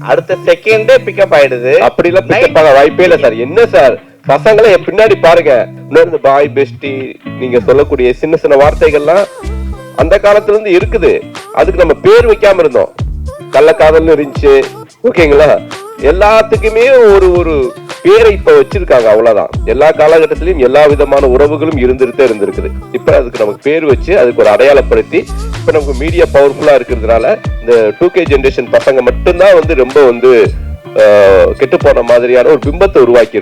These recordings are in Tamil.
அடுத்த செகண்டே பிக்கப் ஆயிடுது. அப்படிலாம் பிக்கப் ஆக வாய்ப்பே இல்ல சார். என்ன சார்? பசங்களை பின்னாடி பாருங்க. இந்த பாய் பெஸ்டி நீங்க சொல்லக்கூடிய சின்ன சின்ன வார்த்தைகள்லாம் அந்த காலத்துல இருந்து இருக்குது. அதுக்கு நம்ம பேர் வைக்காம இருந்தோம். கள்ளக்காதல்னு இருந்துச்சு. ஓகேங்களா? எல்லாத்துக்குமே ஒரு ஒரு பேரை இப்ப வச்சிருக்காங்க அவ்வளவுதான். எல்லா காலகட்டத்திலயும் எல்லா விதமான உறவுகளும் இருந்துட்டு இருந்திருக்குது. இப்ப அதுக்கு நமக்கு பேர் வச்சு அதுக்கு ஒரு அடையாளப்படுத்தி இப்ப நமக்கு மீடியா பவர்ஃபுல்லா இருக்கிறதுனால இந்த டூ கே ஜென்ரேஷன் பசங்க மட்டும்தான் வந்து ரொம்ப வந்து கெட்டு போன மாதிரியான ஒரு பிம்பத்தை உருவாக்கி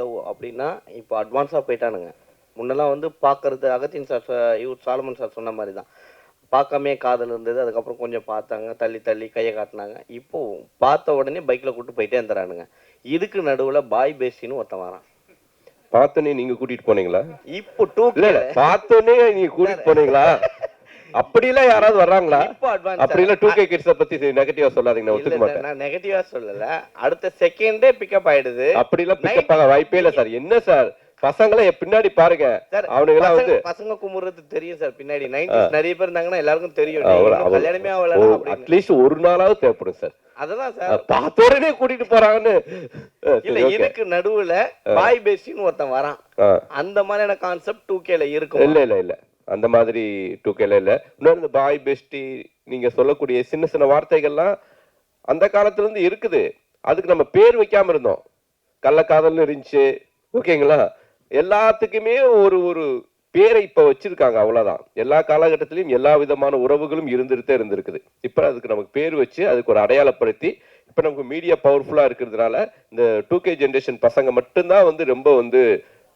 லவ் அப்படின்னா இப்போ அட்வான்ஸாக போயிட்டானுங்க. முன்னெல்லாம் வந்து பார்க்கறது அகத்தின் சார் இவர் சாலமன் சார் சொன்ன மாதிரி தான் பார்க்காமே காதல் இருந்தது அதுக்கப்புறம் கொஞ்சம் பார்த்தாங்க தள்ளி தள்ளி கையை காட்டினாங்க. இப்போ பார்த்த உடனே பைக்கில் கூட்டு போயிட்டே இருந்துறானுங்க இதுக்கு நடுவில் பாய் பேசின்னு ஒருத்தன் வரான். பார்த்தோன்னே நீங்க கூட்டிட்டு போனீங்களா? இப்போ டூ பார்த்தோன்னே நீங்க கூட்டிட்டு போனீங்களா? அப்படிலாம் யாராவது வர்றாங்களா? அப்படி இல்ல டூ கே கிட்ஸ பத்தி நெகட்டிவா சொல்லாதீங்க ஒத்துக்க மாட்டேன். நான் நெகட்டிவா சொல்லல. அடுத்த செகண்டே பிக்கப் ஆயிடுது. அப்படிலாம் பிக்கப் ஆக வாய்ப்பே இல்ல சார். என்ன சார்? பசங்களை பின்னாடி பாருங்க. அவனுங்க எல்லாம் வந்து பசங்க- குமுறது தெரியும் சார் பின்னாடி. நைன்டிஸ் நிறைய பேர் இருந்தாங்கன்னா எல்லாருக்கும் தெரியும். கல்யாணமே ஆகல அட்லீஸ்ட் ஒரு நாளாவது தேவைப்படும் சார். அததான் சார். பார்த்த உடனே கூட்டிட்டு போறாங்கன்னு. இல்ல. இதுக்கு நடுவுல பாய் பேசின்னு ஒருத்தன் வரான். அந்த மாதிரியான கான்செப்ட் டூ கேல இருக்கும். இல்ல இல்ல இல்ல. அந்த மாதிரி டூ கேல இல்லை. இன்னொரு இந்த பாய் பெஸ்டி நீங்கள் சொல்லக்கூடிய சின்ன சின்ன வார்த்தைகள்லாம் அந்த காலத்துல இருந்து இருக்குது. அதுக்கு நம்ம பேர் வைக்காம இருந்தோம். கள்ளக்காதல்னு இருந்துச்சு. ஓகேங்களா? எல்லாத்துக்குமே ஒரு ஒரு பேரை இப்போ வச்சிருக்காங்க அவ்வளோதான் எல்லா காலகட்டத்திலையும் எல்லா விதமான உறவுகளும் இருந்துகிட்டே இருந்திருக்குது. இப்போ அதுக்கு நமக்கு பேர் வச்சு அதுக்கு ஒரு அடையாளப்படுத்தி இப்போ நமக்கு மீடியா பவர்ஃபுல்லாக இருக்கிறதுனால இந்த டூ கே ஜென்ரேஷன் பசங்க மட்டும்தான் வந்து ரொம்ப வந்து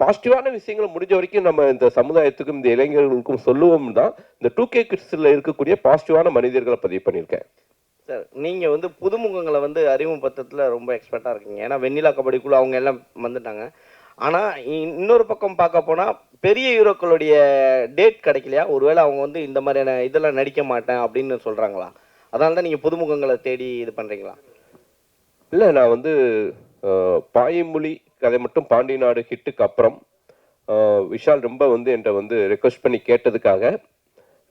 பாசிட்டிவான விஷயங்களை முடிஞ்ச வரைக்கும் நம்ம இந்த சமுதாயத்துக்கும் இந்த இளைஞர்களுக்கும் சொல்லுவோம் தான். இந்த டூ கே கிட்ஸ்ல இருக்கக்கூடிய பாசிட்டிவான மனிதர்களை பதிவு பண்ணியிருக்கேன். சார் நீங்க வந்து புதுமுகங்களை வந்து அறிமுகப்படுத்தத்துல ரொம்ப எக்ஸ்பர்ட்டா இருக்கீங்க. ஏன்னா வெண்ணிலா கபடிக்குள்ள அவங்க எல்லாம் வந்துட்டாங்க. ஆனா இ- இன்னொரு பக்கம் பார்க்க போனா பெரிய ஹீரோக்களுடைய டேட் கிடைக்கலையா? ஒருவேளை அவங்க வந்து இந்த மாதிரியான இதெல்லாம் நடிக்க மாட்டேன் அப்படின்னு சொல்றாங்களா? அதனால தான் நீங்க புதுமுகங்களை தேடி இது பண்றீங்களா? இல்லை நான் வந்து பாயமொழி கதை மட்டும் பாண்டி நாடு ஹிட்டுக்கு அப்புறம் விஷால் ரொம்ப வந்து என்கிட்ட வந்து ரெக்வஸ்ட் பண்ணி கேட்டதுக்காக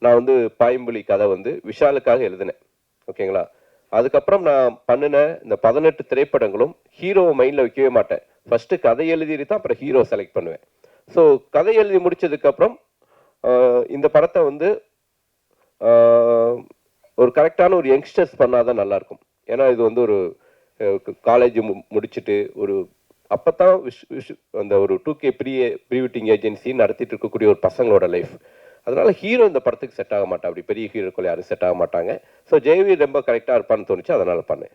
நான் வந்து பாயம்புலி கதை வந்து விஷாலுக்காக எழுதினேன். ஓகேங்களா? அதுக்கப்புறம் நான் பண்ணின இந்த பதினெட்டு திரைப்படங்களும் ஹீரோவை மைண்டில் வைக்கவே மாட்டேன். ஃபஸ்ட்டு கதை எழுதிட்டு தான் அப்புறம் ஹீரோ செலக்ட் பண்ணுவேன். ஸோ கதை எழுதி முடிச்சதுக்கப்புறம் இந்த படத்தை வந்து ஒரு கரெக்டான ஒரு யங்ஸ்டர்ஸ் பண்ணாதான் தான் நல்லாயிருக்கும் ஏன்னா இது வந்து ஒரு காலேஜ் முடிச்சுட்டு ஒரு அப்போ தான் விஷ் விஷ் அந்த ஒரு டூ கே ப்ரீ ப்ரீவிட்டிங் ஏஜென்சி நடத்திட்டு இருக்கக்கூடிய ஒரு பசங்களோட லைஃப் அதனால் ஹீரோ இந்த படத்துக்கு செட் ஆக மாட்டான் அப்படி பெரிய ஹீரோக்கள் யாரும் செட் ஆக மாட்டாங்க. ஸோ ஜெயவீர் ரொம்ப கரெக்டாக இருப்பான்னு தோணுச்சு அதனால் பண்ணேன்.